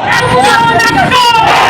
Let's go! Let's go!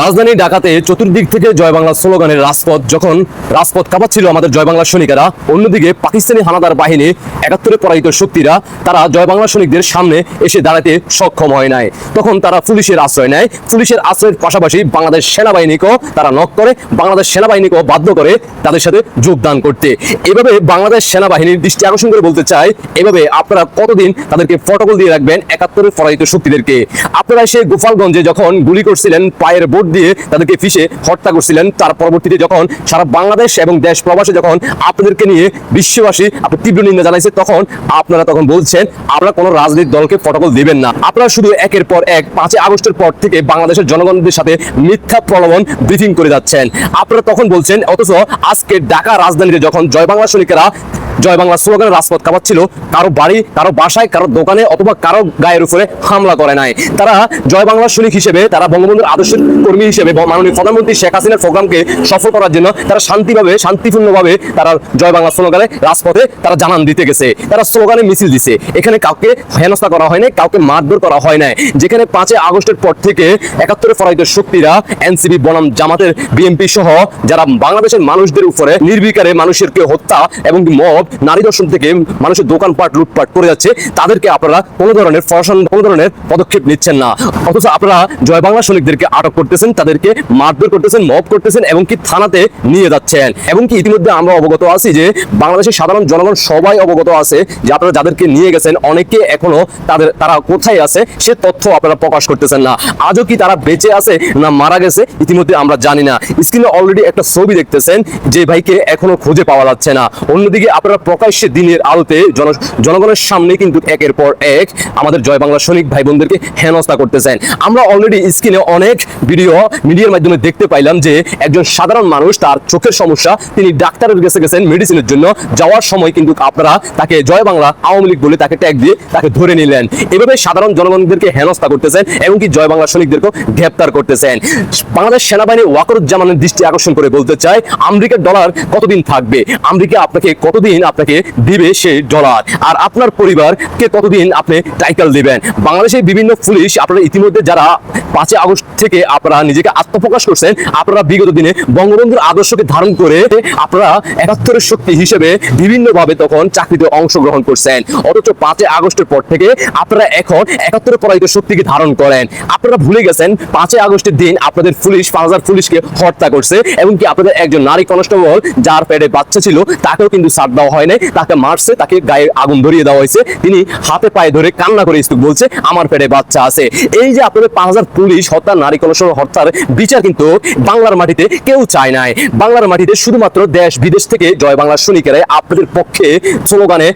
রাজধানী ঢাকাতে চতুর্দিক থেকে জয় বাংলা স্লোগানের রাজপথ, যখন রাজপথ কাঁপাচ্ছিল আমাদের জয় বাংলা সৈনিকেরা, অন্যদিকে পাকিস্তানি হানাদার বাহিনী, একাত্তরে পরাজিত শক্তিরা, তারা জয় বাংলা সৈনিকদের সামনে এসে দাঁড়াতে সক্ষম হয় নাই। তখন তারা পুলিশের আশ্রয় নেয়। পুলিশের আশ্রয়ের পাশাপাশি বাংলাদেশ সেনাবাহিনীকেও তারা নক করে, বাংলাদেশ সেনাবাহিনীকেও বাধ্য করে তাদের সাথে যোগদান করতে। এভাবে বাংলাদেশ সেনাবাহিনীর দৃষ্টি আকর্ষণ করে বলতে চাই, এভাবে আপনারা কতদিন তাদেরকে প্রটোকল দিয়ে রাখবেন একাত্তরের পরাজিত শক্তিদেরকে? আপনারা সে গোপালগঞ্জে যখন গুলি করছিলেন পায়ের বোট দিয়ে তাদেরকে ফিসে হত্যা করছিলেন। তার পরবর্তীতে যখন সারা বাংলাদেশ এবং দেশ প্রবাসে যখন আপনাদেরকে নিয়ে বিশ্ববাসী আপনি তীব্র নিন্দা জানাইছে, তখন আপনারা তখন বলছেন আপনারা কোনো রাজনৈতিক দলকে প্রটোকল দেবেন না। আপনারা শুধু একের পর এক পাঁচই আগস্টের পর থেকে বাংলাদেশের জনগণদের সাথে মিথ্যা প্রলোভন ব্রিফিং করে যাচ্ছেন। আপনারা তখন বলছেন, অথচ আজকে ঢাকা রাজধানীতে যখন জয় বাংলা সৈনিকেরা জয় বাংলা স্লোগানের রাজপথ কাঁপাচ্ছিল। কারও বাড়ি, কারও বাসায়, কারও দোকানে অথবা কারও গায়ের উপরে হামলা করে নাই। তারা জয় বাংলা সৈনিক হিসেবে, তারা বঙ্গবন্ধুর আদর্শের কর্মী হিসেবে মাননীয় প্রধানমন্ত্রী শেখ হাসিনার প্রোগ্রামকে সফল করার জন্য তারা শান্তিভাবে, শান্তিপূর্ণভাবে তারা জয় বাংলা স্লোগানে রাজপথে তারা জানান দিতে গেছে। তারা স্লোগানে মিছিল দিছে। এখানে কাউকে হেনস্থা করা হয় নাই কাউকে মারধর করা হয় নাই। যেখানে পাঁচই আগস্টের পর থেকে একাত্তরে পরাজিত শক্তিরা এনসিপি, বনাম জামাতের বিএনপি সহ যারা বাংলাদেশের মানুষদের উপরে নির্বিকারে মানুষেরকে হত্যা এবং মব নারী দর্শন থেকে মানুষের দোকানপাট, লুটপাট করে যাচ্ছে। তাদেরকে আপনারা কোনো ধরনের প্রশাসন কোনো ধরনের পদক্ষেপ নিচ্ছেন না। অথচ আপনারা জয় বাংলা সৈনিকদেরকে আটক করতেছেন, তাদেরকে মারধর করতেছেন, মব করতেছেন এবং কি থানাতে নিয়ে যাচ্ছেন। এবং কি ইতিমধ্যে আমরা অবগত আছি যে বাংলাদেশের সাধারণ জনগণ সবাই অবগত আছে যে আপনারা যাদেরকে নিয়ে গেছেন, অনেকে এখনও তাদের, তারা কোথায় আছে, সে তথ্য আপনারা প্রকাশ করতেছেন না। আজও কি তারা বেঁচে আছে না মারা গেছে, ইতিমধ্যে আমরা জানি না। স্ক্রিনে অলরেডি একটা ছবি দেখতেছেন, যে ভাইকে এখনও খুঁজে পাওয়া যাচ্ছে না। অন্যদিকে আপনারা প্রকাশ্যে দিনের আলোতে জন, জনগণের সামনে কিন্তু একের পর এক আমাদের জয় বাংলা সৈনিক ভাই বোনদেরকে হেনস্থা করতে করতেছেন আমরা অলরেডি স্ক্রিনে অনেক ভিডিও মিডিয়ার মাধ্যমে দেখতে পাইলাম যে একজন সাধারণ মানুষ তার চোখের সমস্যা, তিনি ডাক্তারের কাছে গেছেন মেডিসিনের জন্য। যাওয়ার সময় কিন্তু আপনারা তাকে জয় বাংলা আওয়ামী লীগ বলে তাকে ট্যাগ দিয়ে তাকে ধরে নিলেন। এভাবে সাধারণ জনগণদেরকে হেনস্থা করতেছেন এবং কি জয় বাংলা সৈনিকদেরকেও গ্রেপ্তার করতেছেন বাংলাদেশ সেনাবাহিনী ওয়াকরুজ্জামানের দৃষ্টি আকর্ষণ করে বলতে চাই আমেরিকার ডলার কতদিন থাকবে? আমেরিকা আপনাকে কতদিন আপনাকে দিবে সেই ডলার আর আপনার পরিবারকে কতদিন আপনি টাইটেল দিবেন? বাংলাদেশের বিভিন্ন পুলিশ আপনারা ইতিমধ্যে যারা পাঁচই আগস্ট থেকে আপনারা নিজেকে আত্মপ্রকাশ করছেন, আপনারা বিগত দিনে বঙ্গবন্ধুর আদর্শকে ধারণ করে আপনারা একাত্তরের শক্তি হিসেবে বিভিন্নভাবে তখন চাকরিতে অংশগ্রহণ করছেন। অথচ পাঁচই আগস্টের পর থেকে আপনারা এখন একাত্তরের পরাজিত শক্তিকে ধারণ করেন। আপনারা ভুলে গেছেন, পাঁচই আগস্টের দিন আপনাদের পুলিশ, পাঁচ হাজার পুলিশকে হত্যা করছে এবং কি আপনাদের একজন নারী কনস্টেবল যার পেটে বাচ্চা ছিল, তাকেও কিন্তু সাথ দেওয়া হয় নাই, তাকে মারছে, তাকে গায়ে আগুন ধরিয়ে দেওয়া হয়েছে। তিনি হাতে পায়ে ধরে কান্না করে স্তূপ বলছে, আমার পেটে বাচ্চা আছে। এই যে আপনাদের পাঁচ হাজার পুলিশ হত্যা, নারী কনস্টেবল হত্যার বিচার কিন্তু বাংলার মাটিতে কেউ চায় নাই। বাংলার মাটিতে শুধুমাত্র দেশ বিদেশ থেকে জয় বাংলার সৈনিকেরা আপনাদের পক্ষে স্লোগানে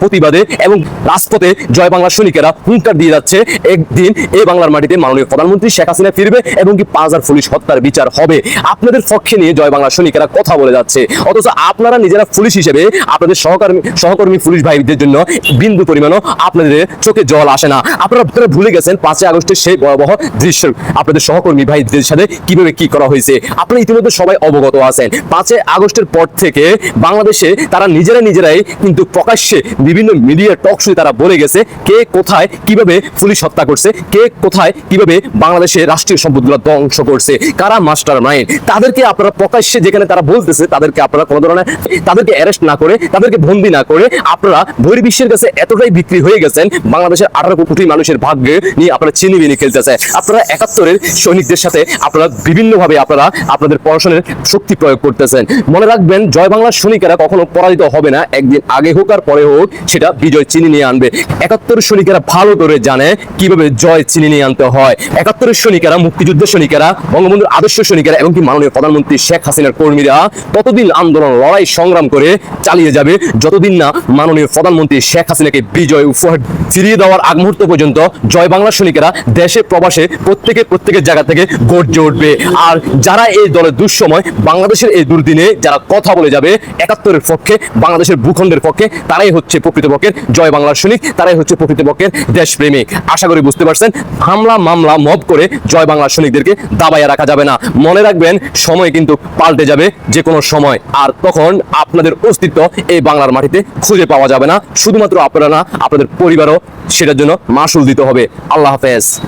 প্রতিবাদে এবং রাজপথে জয় বাংলার সৈনিকেরা হুঙ্কার দিয়ে যাচ্ছে। একদিন এই বাংলার মাটিতে মাননীয় প্রধানমন্ত্রী শেখ হাসিনা ফিরবে এবং কি পাঁচ হাজার পুলিশ হত্যার বিচার হবে। আপনাদের পক্ষে নিয়ে জয় বাংলার সৈনিকেরা কথা বলে যাচ্ছে। অথচ আপনারা নিজেরা পুলিশ হিসেবে আপনাদের সহকর্মী সহকর্মী পুলিশ ভাইদের জন্য বিন্দু পরিমাণও আপনাদের চোখে জল আসে না। আপনারা ভুলে গেছেন পাঁচই আগস্টের সেই ভয়াবহ দৃশ্য। আপনাদের সহকর্মী ভাইদের সাথে কীভাবে কি করা হয়েছে? আপনারা ইতিমধ্যে সবাই অবগত আছেন। পাঁচই আগস্টের পর থেকে বাংলাদেশে তারা নিজেরা নিজেরাই কিন্তু প্রকাশ্যে বিভিন্ন মিডিয়া টক শোয়ে তারা বলে গেছে কে কোথায় কীভাবে পুলিশ হত্যা করছে, কে কোথায় কীভাবে বাংলাদেশে রাষ্ট্রীয় সম্পদগুলো ধ্বংস করছে, কারা মাস্টার মাইন্ড তাদেরকে আপনারা প্রকাশ্যে যেখানে তারা বলতেছে, তাদেরকে আপনারা কোনো ধরনের তাদেরকে অ্যারেস্ট না করে তাদেরকে বন্দি না করে আপনারা বহির্বিশ্বের কাছে এতটাই বিক্রি হয়ে গেছেন, বাংলাদেশের আঠারো কোটি মানুষের ভাগ্যে নিয়ে আপনারা চিনি বিনি খেলতেছে। আপনারা একাত্তরের সৈনিকদের সাথে আপনারা বিভিন্নভাবে আপনারা আপনাদের পড়াশোনার শক্তি প্রয়োগ করতেছেন। মনে রাখবেন, জয় বাংলার সৈনিকেরা কখনো পরাজিত হবে না, একদিন আগে হোক আর পরে হোক সেটা বিজয় চিনি নিয়ে আনবে। একাত্তরের সৈনিকেরা ভালো করে জানে কীভাবে জয় চিনি নিয়ে আনতে হয়। একাত্তরের সৈনিকেরা, মুক্তিযুদ্ধের সৈনিকেরা, বঙ্গবন্ধুর আদর্শ সৈনিকেরা এবং কি মাননীয় প্রধানমন্ত্রী শেখ হাসিনার কর্মীরা ততদিন আন্দোলন, লড়াই, সংগ্রাম করে চালিয়ে যাবে যতদিন না মাননীয় প্রধানমন্ত্রী শেখ হাসিনাকে বিজয় উপহার ফিরিয়ে দেওয়ার আগ মুহূর্ত পর্যন্ত জয় বাংলা সৈনিকেরা দেশে প্রবাসে প্রত্যেকে প্রত্যেকের জায়গা থেকে গর্জে উঠবে। আর যারা এই দলের দুঃসময় বাংলাদেশের এই দুর্দিনে যারা কথা বলে যাবে, একাত্তরের পক্ষে, বাংলাদেশের ভূখণ্ডের পক্ষে, তারাই হচ্ছে প্রকৃতপক্ষের জয় বাংলার সৈনিক, তারাই হচ্ছে প্রকৃতপক্ষের দেশপ্রেমিক। আশা করি বুঝতে পারছেন, হামলা, মামলা, মব করে জয় বাংলার সৈনিকদেরকে দাবাইয়া রাখা যাবে না। মনে রাখবেন, সময় কিন্তু পাল্টে যাবে যে কোনো সময়। আর তখন আপনাদের অস্তিত্ব এই বাংলার মাটিতে খুঁজে পাওয়া যাবে না। শুধুমাত্র আপনারা না, আপনাদের পরিবারও সেটার জন্য মাসুল দিতে হবে। আল্লাহ হাফেজ।